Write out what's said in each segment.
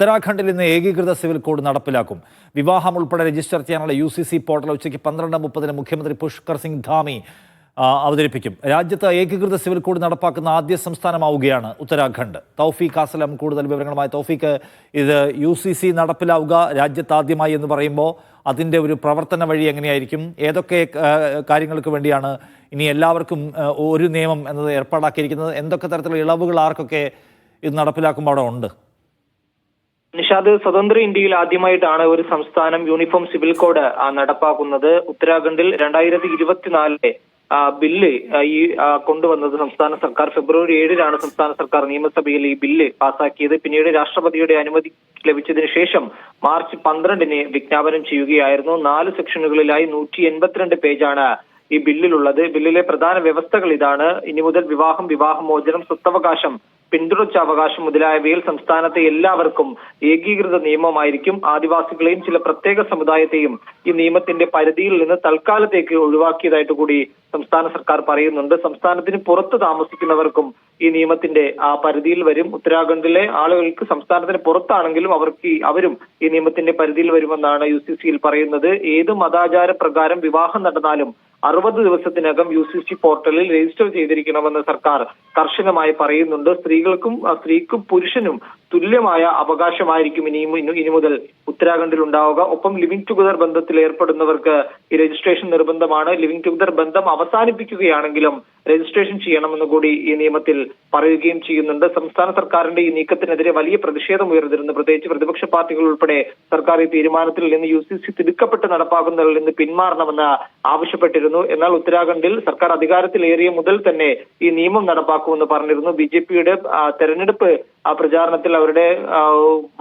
ഉത്തരാഖണ്ഡിൽ ഇന്ന് ഏകീകൃത സിവിൽ കോഡ് നടപ്പിലാക്കും. വിവാഹം ഉൾപ്പെടെ രജിസ്റ്റർ ചെയ്യാനുള്ള യു സി സി പോർട്ടൽ ഉച്ചയ്ക്ക് പന്ത്രണ്ട് മുപ്പതിന് മുഖ്യമന്ത്രി പുഷ്കർ സിംഗ് ധാമി അവതരിപ്പിക്കും. രാജ്യത്ത് ഏകീകൃത സിവിൽ കോഡ് നടപ്പാക്കുന്ന ആദ്യ സംസ്ഥാനമാവുകയാണ് ഉത്തരാഖണ്ഡ്. തൗഫീഖ് അസലം കൂടുതൽ വിവരങ്ങളുമായി തൗഫീഖ്. ഇത് യു സി സി നടപ്പിലാവുക രാജ്യത്ത് ആദ്യമായി എന്ന് പറയുമ്പോൾ അതിന്റെ ഒരു പ്രവർത്തന വഴി എങ്ങനെയായിരിക്കും? ഏതൊക്കെ കാര്യങ്ങൾക്ക് വേണ്ടിയാണ് ഇനി എല്ലാവർക്കും ഒരു നിയമം എന്നത് ഏർപ്പാടാക്കിയിരിക്കുന്നത്? എന്തൊക്കെ തരത്തിലുള്ള ഇളവുകൾ ആർക്കൊക്കെ ഇത് നടപ്പിലാക്കുമ്പോൾ അവിടെ ഉണ്ട്? നിഷാദ് സ്വതന്ത്ര ഇന്ത്യയിൽ ആദ്യമായിട്ടാണ് ഒരു സംസ്ഥാനം യൂണിഫോം സിവിൽ കോഡ് നടപ്പാക്കുന്നത്. ഉത്തരാഖണ്ഡിൽ രണ്ടായിരത്തി ഇരുപത്തിനാലിലെ ബില്ല് ഈ കൊണ്ടുവന്നത് സംസ്ഥാന സർക്കാർ. ഫെബ്രുവരി ഏഴിലാണ് സംസ്ഥാന സർക്കാർ നിയമസഭയിൽ ഈ ബില്ല് പാസാക്കിയത്. പിന്നീട് രാഷ്ട്രപതിയുടെ അനുമതി ലഭിച്ചതിന് ശേഷം മാർച്ച് പന്ത്രണ്ടിന് വിജ്ഞാപനം ചെയ്യുകയായിരുന്നു. നാല് സെക്ഷനുകളിലായി നൂറ്റി എൺപത്തിരണ്ട് പേജാണ് ഈ ബില്ലിലുള്ളത്. ബില്ലിലെ പ്രധാന വ്യവസ്ഥകൾ ഇതാണ്. ഇനി മുതൽ വിവാഹം വിവാഹമോചനം സ്വത്തവകാശം പിന്തുടർച്ച അവകാശം മുതലായവയിൽ സംസ്ഥാനത്തെ എല്ലാവർക്കും ഏകീകൃത നിയമമായിരിക്കും. ആദിവാസികളെയും ചില പ്രത്യേക സമുദായത്തെയും ഈ നിയമത്തിന്റെ പരിധിയിൽ നിന്ന് തൽക്കാലത്തേക്ക് ഒഴിവാക്കിയതായിട്ട് കൂടി സംസ്ഥാന സർക്കാർ പറയുന്നുണ്ട്. സംസ്ഥാനത്തിന് പുറത്ത് താമസിക്കുന്നവർക്കും ഈ നിയമത്തിന്റെ ആ പരിധിയിൽ വരും. ഉത്തരാഖണ്ഡിലെ ആളുകൾക്ക് സംസ്ഥാനത്തിന് പുറത്താണെങ്കിലും അവർക്ക് അവരും ഈ നിയമത്തിന്റെ പരിധിയിൽ വരുമെന്നാണ് യു സി സിയിൽ പറയുന്നത്. ഏത് മതാചാര പ്രകാരം വിവാഹം നടന്നാലും അറുപത് ദിവസത്തിനകം യു സി സി പോർട്ടലിൽ രജിസ്റ്റർ ചെയ്തിരിക്കണമെന്ന് സർക്കാർ കർശനമായി പറയുന്നുണ്ട്. സ്ത്രീകൾക്കും സ്ത്രീക്കും പുരുഷനും തുല്യമായ അവകാശമായിരിക്കും ഇനിയും ഇനി മുതൽ ഉത്തരാഖണ്ഡിൽ ഉണ്ടാവുക. ഒപ്പം ലിവിംഗ് ടുഗദർ ബന്ധത്തിൽ ഏർപ്പെടുന്നവർക്ക് ഈ രജിസ്ട്രേഷൻ നിർബന്ധമാണ്. ലിവിംഗ് ടുഗദർ ബന്ധം അവസാനിപ്പിക്കുകയാണെങ്കിലും രജിസ്ട്രേഷൻ ചെയ്യണമെന്ന് കൂടി ഈ നിയമത്തിൽ പറയുകയും ചെയ്യുന്നുണ്ട്. സംസ്ഥാന സർക്കാരിന്റെ ഈ നീക്കത്തിനെതിരെ വലിയ പ്രതിഷേധം ഉയർന്നിരുന്നു. പ്രത്യേകിച്ച് പ്രതിപക്ഷ പാർട്ടികൾ ഉൾപ്പെടെ സർക്കാർ ഈ തീരുമാനത്തിൽ നിന്ന് യു സി സി തിടുക്കപ്പെട്ട് നടപ്പാക്കുന്നതിൽ നിന്ന് പിന്മാറണമെന്ന് ആവശ്യപ്പെട്ടിരുന്നു. എന്നാൽ ഉത്തരാഖണ്ഡിൽ സർക്കാർ അധികാരത്തിലേറിയ മുതൽ തന്നെ ഈ നിയമം നടപ്പാക്കുമെന്ന് പറഞ്ഞിരുന്നു. ബി ജെ പിയുടെ തെരഞ്ഞെടുപ്പ് ആ പ്രചാരണത്തിൽ അവരുടെ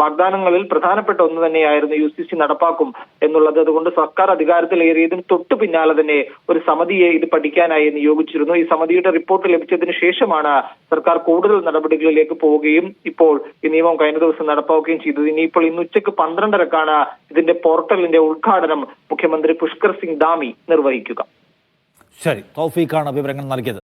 വാഗ്ദാനങ്ങളിൽ പ്രധാനപ്പെട്ട ഒന്ന് തന്നെയായിരുന്നു യു സി സി നടപ്പാക്കും എന്നുള്ളത്. അതുകൊണ്ട് സർക്കാർ അധികാരത്തിലേറിയതിന് തൊട്ടു പിന്നാലെ തന്നെ ഒരു സമിതിയെ ഇത് പഠിക്കാനായി നിയോഗിച്ചിരുന്നു. ഈ സമിതിയുടെ റിപ്പോർട്ട് ലഭിച്ചതിന് ശേഷമാണ് സർക്കാർ കൂടുതൽ നടപടികളിലേക്ക് പോവുകയും ഇപ്പോൾ ഈ നിയമം കഴിഞ്ഞ ദിവസം നടപ്പാക്കുകയും ചെയ്തത്. ഇനിയിപ്പോൾ ഇന്ന് ഉച്ചയ്ക്ക് പന്ത്രണ്ടരക്കാണ് ഇതിന്റെ പോർട്ടലിന്റെ ഉദ്ഘാടനം മുഖ്യമന്ത്രി പുഷ്കർ സിംഗ് ധാമി നിർവഹിക്കുക. ശരി തൗഫീഖാണ് വിവരങ്ങൾ നൽകിയത്.